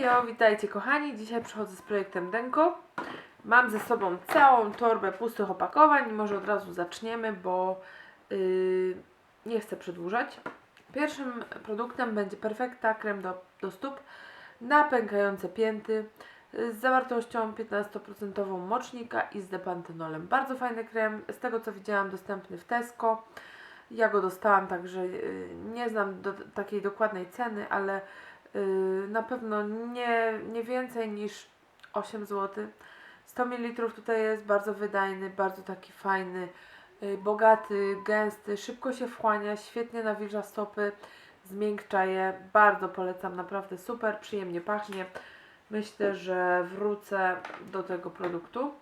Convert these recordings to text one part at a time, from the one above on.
Hejo, witajcie kochani. Dzisiaj przychodzę z projektem Denko. Mam ze sobą całą torbę pustych opakowań i może od razu zaczniemy, bo yy, nie chcę przedłużać. Pierwszym produktem będzie Perfecta krem do, do stóp na pękające pięty yy, z zawartością 15% mocznika i z depantynolem. Bardzo fajny krem, z tego co widziałam dostępny w Tesco. Ja go dostałam, także yy, nie znam do, takiej dokładnej ceny, ale na pewno nie, nie więcej niż 8 zł. 100 ml tutaj jest bardzo wydajny, bardzo taki fajny, yy, bogaty, gęsty, szybko się wchłania, świetnie nawilża stopy, zmiękcza je. Bardzo polecam, naprawdę super, przyjemnie pachnie. Myślę, że wrócę do tego produktu.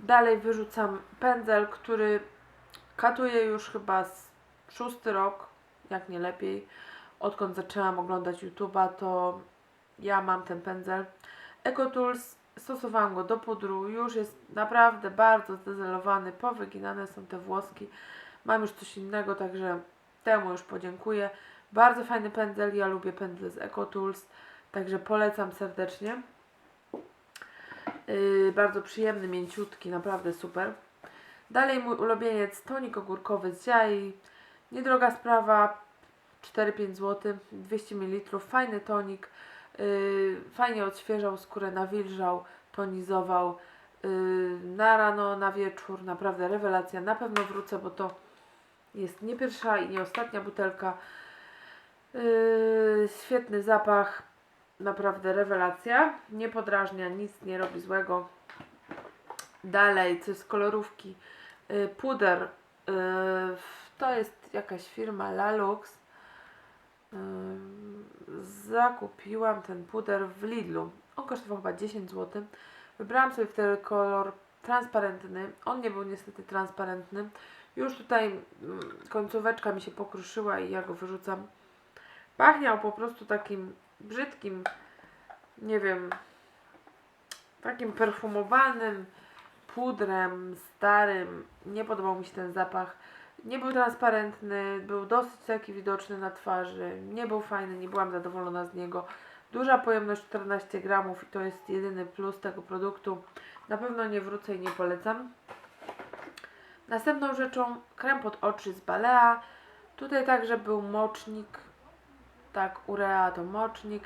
Dalej wyrzucam pędzel, który katuję już chyba szósty rok, jak nie lepiej odkąd zaczęłam oglądać YouTube'a, to ja mam ten pędzel. EcoTools, stosowałam go do pudru, już jest naprawdę bardzo zdezelowany, powyginane są te włoski. Mam już coś innego, także temu już podziękuję. Bardzo fajny pędzel, ja lubię pędzle z EcoTools, także polecam serdecznie. Yy, bardzo przyjemny, mięciutki, naprawdę super. Dalej mój ulubieniec, tonik ogórkowy z Jai. Niedroga sprawa, 4-5 zł, 200 ml, fajny tonik, yy, fajnie odświeżał skórę, nawilżał, tonizował. Yy, na rano, na wieczór, naprawdę rewelacja. Na pewno wrócę, bo to jest nie pierwsza i nie ostatnia butelka. Yy, świetny zapach, naprawdę rewelacja. Nie podrażnia, nic nie robi złego. Dalej, coś z kolorówki. Yy, puder. Yy, to jest jakaś firma Lalux. Zakupiłam ten puder w Lidlu. On kosztował chyba 10 zł. Wybrałam sobie wtedy kolor transparentny. On nie był niestety transparentny. Już tutaj mm, końcóweczka mi się pokruszyła i ja go wyrzucam. Pachniał po prostu takim brzydkim, nie wiem, takim perfumowanym pudrem starym. Nie podobał mi się ten zapach. Nie był transparentny, był dosyć taki widoczny na twarzy, nie był fajny, nie byłam zadowolona z niego. Duża pojemność 14 gramów i to jest jedyny plus tego produktu. Na pewno nie wrócę i nie polecam. Następną rzeczą krem pod oczy z Balea. Tutaj także był mocznik, tak, urea to mocznik.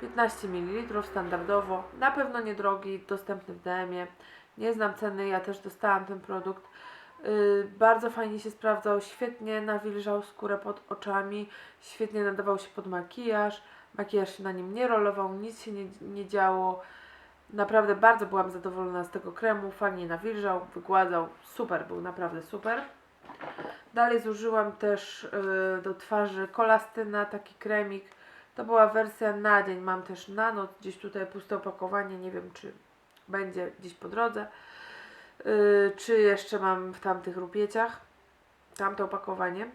15 ml standardowo, na pewno niedrogi, dostępny w DM-ie. Nie znam ceny, ja też dostałam ten produkt. Yy, bardzo fajnie się sprawdzał, świetnie nawilżał skórę pod oczami, świetnie nadawał się pod makijaż, makijaż się na nim nie rolował, nic się nie, nie działo. Naprawdę bardzo byłam zadowolona z tego kremu, fajnie nawilżał, wygładzał, super, był naprawdę super. Dalej zużyłam też yy, do twarzy kolastyna, taki kremik. To była wersja na dzień, mam też na noc, gdzieś tutaj puste opakowanie, nie wiem czy będzie gdzieś po drodze. Yy, czy jeszcze mam w tamtych rupieciach tamte opakowanie.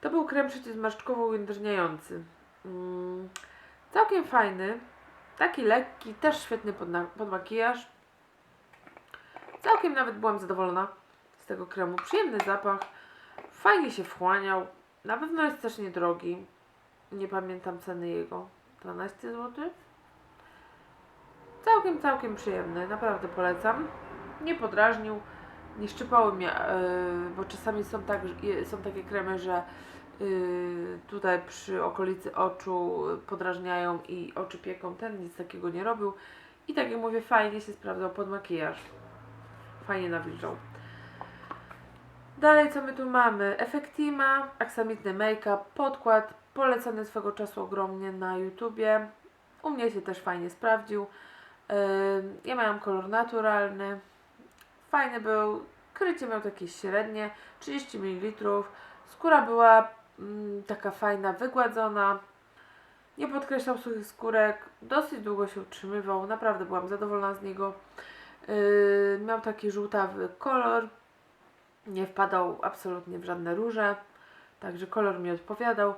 To był krem przeciwzmarszczkowo ujedrniający. Yy, całkiem fajny, taki lekki, też świetny pod, pod makijaż. Całkiem nawet byłam zadowolona z tego kremu. Przyjemny zapach, fajnie się wchłaniał. Na pewno jest też niedrogi. Nie pamiętam ceny jego. 12 zł. Całkiem, całkiem przyjemny, naprawdę polecam nie podrażnił, nie szczypały mnie, yy, bo czasami są, tak, są takie kremy, że yy, tutaj przy okolicy oczu podrażniają i oczy pieką. Ten nic takiego nie robił. I tak jak mówię, fajnie się sprawdzał pod makijaż. Fajnie nawilżał. Dalej co my tu mamy? Efektima, aksamitny make-up, podkład, polecany swego czasu ogromnie na YouTubie. U mnie się też fajnie sprawdził. Yy, ja miałam kolor naturalny. Fajny był, krycie miał takie średnie, 30 ml. Skóra była mm, taka fajna, wygładzona. Nie podkreślał suchych skórek, dosyć długo się utrzymywał, naprawdę byłam zadowolona z niego. Yy, miał taki żółtawy kolor, nie wpadał absolutnie w żadne róże, także kolor mi odpowiadał.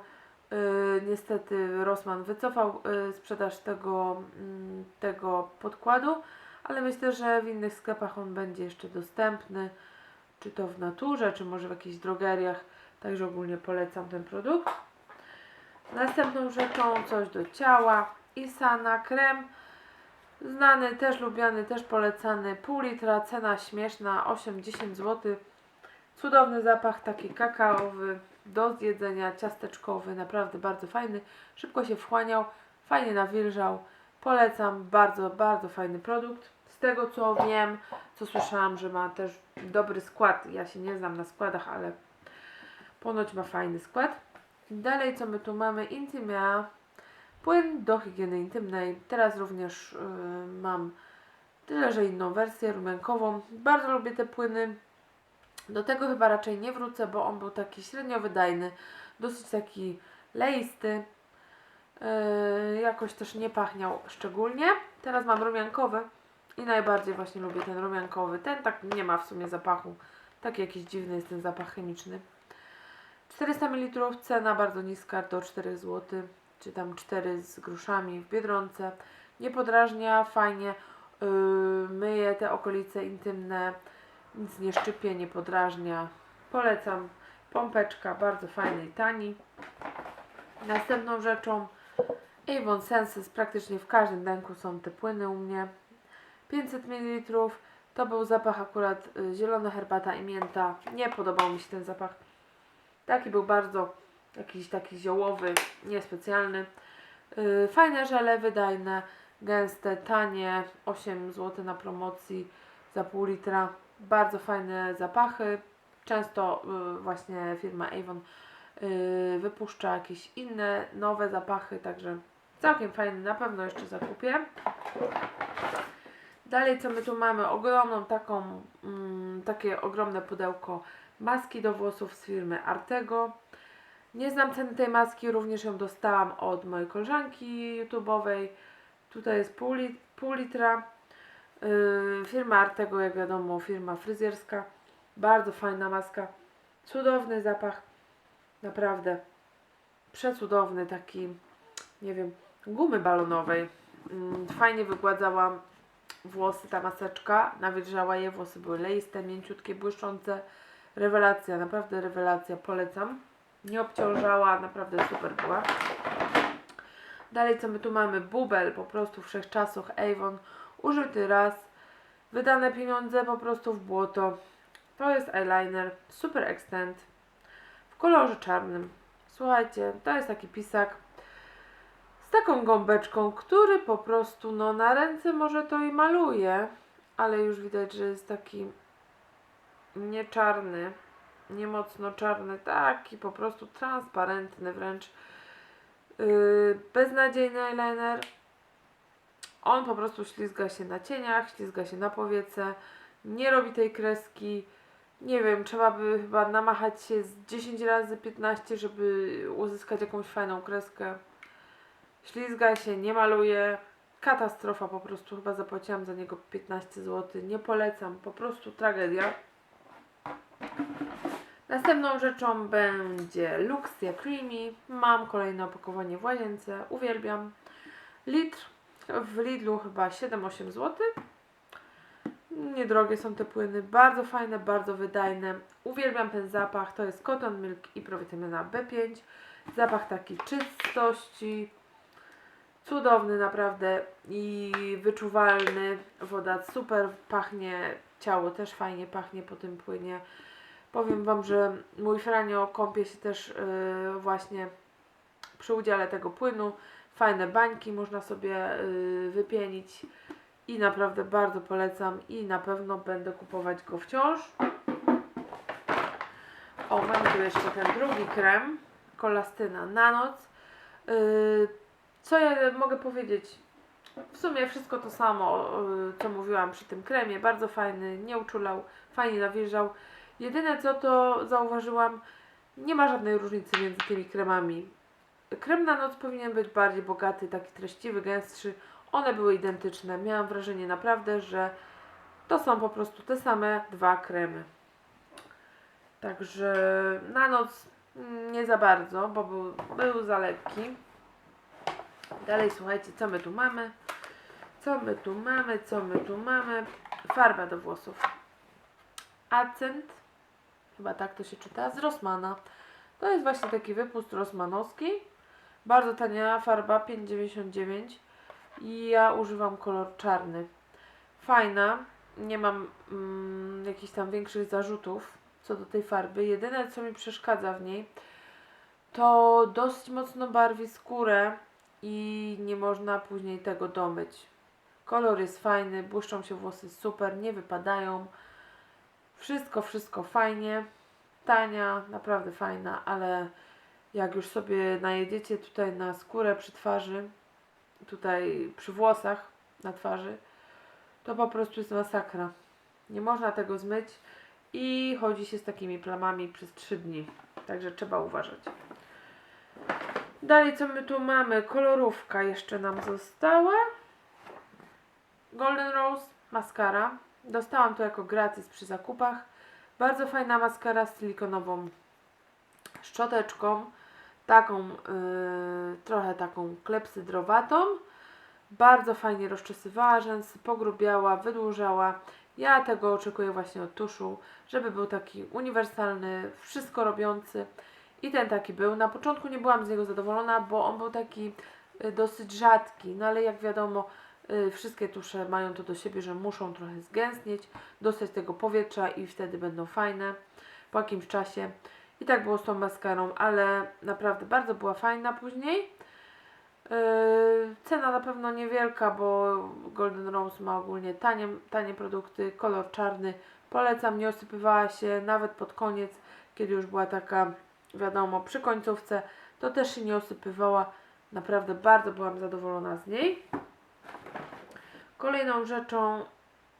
Yy, niestety Rossmann wycofał yy, sprzedaż tego, mm, tego podkładu, ale myślę, że w innych sklepach on będzie jeszcze dostępny, czy to w naturze, czy może w jakichś drogeriach, także ogólnie polecam ten produkt. Następną rzeczą coś do ciała, Isana krem. Znany, też lubiany, też polecany. Pół litra, cena śmieszna, 8-10 zł. Cudowny zapach, taki kakaowy, do zjedzenia, ciasteczkowy, naprawdę bardzo fajny. Szybko się wchłaniał, fajnie nawilżał. Polecam, bardzo, bardzo fajny produkt. Z tego co wiem, co słyszałam, że ma też dobry skład. Ja się nie znam na składach, ale ponoć ma fajny skład. Dalej, co my tu mamy? Intimia. Płyn do higieny intymnej. Teraz również yy, mam tyle, że inną wersję rumiankową. Bardzo lubię te płyny. Do tego chyba raczej nie wrócę, bo on był taki średnio wydajny. Dosyć taki leisty. Yy, jakoś też nie pachniał szczególnie. Teraz mam rumiankowy i najbardziej właśnie lubię ten rumiankowy. Ten tak nie ma w sumie zapachu. Tak jakiś dziwny jest ten zapach chemiczny. 400 ml, cena bardzo niska, do 4 zł, czy tam 4 z gruszami w Biedronce. Nie podrażnia, fajnie yy, myje te okolice intymne, nic nie szczypie, nie podrażnia. Polecam. Pompeczka, bardzo fajny i tani. Następną rzeczą Avon Senses, praktycznie w każdym denku są te płyny u mnie. 500 ml, to był zapach akurat y, zielona herbata i mięta. Nie podobał mi się ten zapach. Taki był bardzo jakiś taki ziołowy, niespecjalny. Yy, fajne żele, wydajne, gęste, tanie, 8 zł na promocji za pół litra. Bardzo fajne zapachy. Często yy, właśnie firma Avon wypuszcza jakieś inne, nowe zapachy, także całkiem fajny, na pewno jeszcze zakupię. Dalej co my tu mamy? Ogromną taką, mm, takie ogromne pudełko maski do włosów z firmy Artego. Nie znam ceny tej maski, również ją dostałam od mojej koleżanki YouTube'owej. Tutaj jest pół, lit pół litra. Yy, firma Artego, jak wiadomo, firma fryzjerska. Bardzo fajna maska. Cudowny zapach. Naprawdę. Przecudowny, taki, nie wiem, gumy balonowej. Yy, fajnie wygładzałam włosy ta maseczka. Nawilżała je, włosy były leiste, mięciutkie, błyszczące. Rewelacja, naprawdę rewelacja, polecam. Nie obciążała, naprawdę super była. Dalej co my tu mamy? Bubel, po prostu wszechczasów Avon. Użyty raz. Wydane pieniądze po prostu w błoto. To jest eyeliner Super Extend w kolorze czarnym. Słuchajcie, to jest taki pisak taką gąbeczką, który po prostu no na ręce może to i maluje, ale już widać, że jest taki nie czarny, nie mocno czarny, taki po prostu transparentny wręcz. Yy, beznadziejny eyeliner. On po prostu ślizga się na cieniach, ślizga się na powiece, nie robi tej kreski. Nie wiem, trzeba by chyba namachać się z 10 razy 15, żeby uzyskać jakąś fajną kreskę. Ślizga się, nie maluje. Katastrofa po prostu, chyba zapłaciłam za niego 15 zł. Nie polecam, po prostu tragedia. Następną rzeczą będzie Luxia Creamy. Mam kolejne opakowanie w łazience. Uwielbiam. Litr. W Lidlu chyba 7-8 zł. Niedrogie są te płyny. Bardzo fajne, bardzo wydajne. Uwielbiam ten zapach. To jest Cotton Milk i prowitamina B5. Zapach taki czystości. Cudowny naprawdę i wyczuwalny. Woda super pachnie. Ciało też fajnie pachnie po tym płynie. Powiem Wam, że mój Franio kąpie się też yy, właśnie przy udziale tego płynu. Fajne bańki można sobie yy, wypienić i naprawdę bardzo polecam i na pewno będę kupować go wciąż. O, mamy tu jeszcze ten drugi krem, kolastyna na noc. Yy, co ja mogę powiedzieć? W sumie wszystko to samo, yy, co mówiłam przy tym kremie. Bardzo fajny, nie uczulał, fajnie nawilżał. Jedyne co to zauważyłam, nie ma żadnej różnicy między tymi kremami. Krem na noc powinien być bardziej bogaty, taki treściwy, gęstszy. One były identyczne. Miałam wrażenie naprawdę, że to są po prostu te same dwa kremy. Także na noc mm, nie za bardzo, bo był, był za lekki. Dalej słuchajcie, co my tu mamy? Co my tu mamy? Co my tu mamy? Farba do włosów. Accent, chyba tak to się czyta, z Rossmana. To jest właśnie taki wypust rossmanowski. Bardzo tania farba, 5,99. i ja używam kolor czarny. Fajna, nie mam mm, jakichś tam większych zarzutów co do tej farby. Jedyne co mi przeszkadza w niej to dosyć mocno barwi skórę i nie można później tego domyć. Kolor jest fajny, błyszczą się włosy super, nie wypadają. Wszystko, wszystko fajnie. Tania, naprawdę fajna, ale jak już sobie najedziecie tutaj na skórę przy twarzy, tutaj przy włosach na twarzy, to po prostu jest masakra. Nie można tego zmyć i chodzi się z takimi plamami przez 3 dni. Także trzeba uważać. Dalej, co my tu mamy? Kolorówka jeszcze nam została. Golden Rose maskara. Dostałam to jako gratis przy zakupach. Bardzo fajna maskara z silikonową szczoteczką. Taką, yy, trochę taką klepsydrowatą. Bardzo fajnie rozczesywała rzęsy, pogrubiała, wydłużała. Ja tego oczekuję właśnie od tuszu, żeby był taki uniwersalny, wszystko robiący. I ten taki był. Na początku nie byłam z niego zadowolona, bo on był taki y, dosyć rzadki, no ale jak wiadomo, y, wszystkie tusze mają to do siebie, że muszą trochę zgęstnieć, dostać tego powietrza i wtedy będą fajne po jakimś czasie. I tak było z tą maskarą, ale naprawdę bardzo była fajna później. Yy, cena na pewno niewielka, bo Golden Rose ma ogólnie tanie, tanie produkty, kolor czarny. Polecam, nie osypywała się nawet pod koniec, kiedy już była taka, wiadomo, przy końcówce, to też się nie osypywała. Naprawdę bardzo byłam zadowolona z niej. Kolejną rzeczą,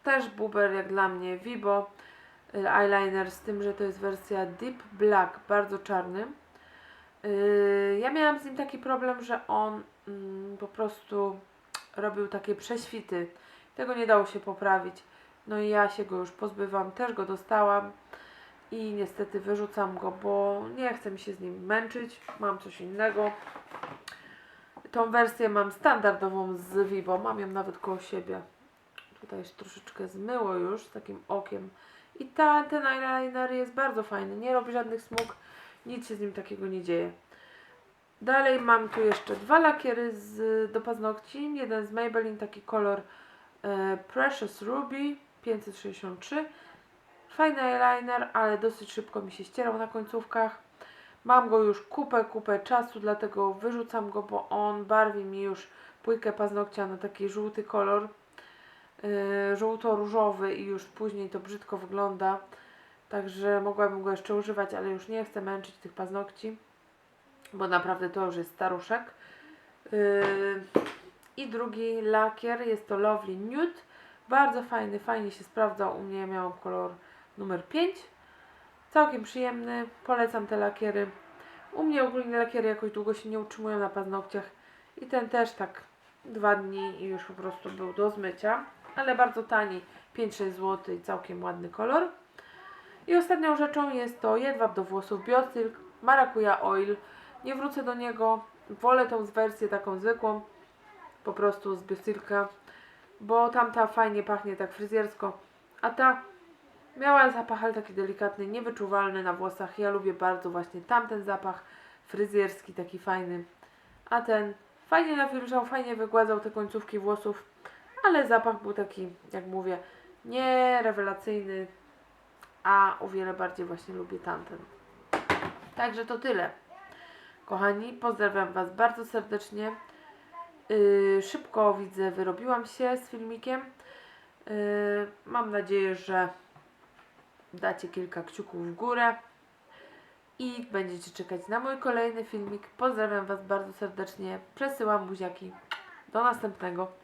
też buber jak dla mnie, Vibo y, eyeliner, z tym, że to jest wersja Deep Black, bardzo czarny. Yy, ja miałam z nim taki problem, że on mm, po prostu robił takie prześwity. Tego nie dało się poprawić. No i ja się go już pozbywam, też go dostałam i niestety wyrzucam go, bo nie chcę mi się z nim męczyć. Mam coś innego. Tą wersję mam standardową z Vivo, mam ją nawet koło siebie. Tutaj się troszeczkę zmyło już z takim okiem. I ta, ten eyeliner jest bardzo fajny, nie robi żadnych smug, nic się z nim takiego nie dzieje. Dalej mam tu jeszcze dwa lakiery z, do paznokci. Jeden z Maybelline, taki kolor e, Precious Ruby 563. Fajny eyeliner, ale dosyć szybko mi się ścierał na końcówkach. Mam go już kupę, kupę czasu, dlatego wyrzucam go, bo on barwi mi już płykę paznokcia na taki żółty kolor. Yy, żółto-różowy i już później to brzydko wygląda. Także mogłabym go jeszcze używać, ale już nie chcę męczyć tych paznokci, bo naprawdę to już jest staruszek. Yy, I drugi lakier jest to Lovely Nude. Bardzo fajny, fajnie się sprawdzał. U mnie miałam kolor numer 5. Całkiem przyjemny, polecam te lakiery. U mnie ogólnie lakiery jakoś długo się nie utrzymują na paznokciach i ten też tak dwa dni i już po prostu był do zmycia, ale bardzo tani, 5-6 zł i całkiem ładny kolor. I ostatnią rzeczą jest to jedwab do włosów Biosilk Maracuja Oil. Nie wrócę do niego, wolę tą wersję taką zwykłą, po prostu z Biosilka, bo tamta fajnie pachnie tak fryzjersko, a ta Miała zapach, ale taki delikatny, niewyczuwalny na włosach. Ja lubię bardzo właśnie tamten zapach fryzjerski, taki fajny. A ten fajnie nawilżał, fajnie wygładzał te końcówki włosów, ale zapach był taki, jak mówię, nie rewelacyjny, a o wiele bardziej właśnie lubię tamten. Także to tyle. Kochani, pozdrawiam Was bardzo serdecznie. Yy, szybko widzę, wyrobiłam się z filmikiem. Yy, mam nadzieję, że dacie kilka kciuków w górę i będziecie czekać na mój kolejny filmik. Pozdrawiam Was bardzo serdecznie. Przesyłam buziaki. Do następnego.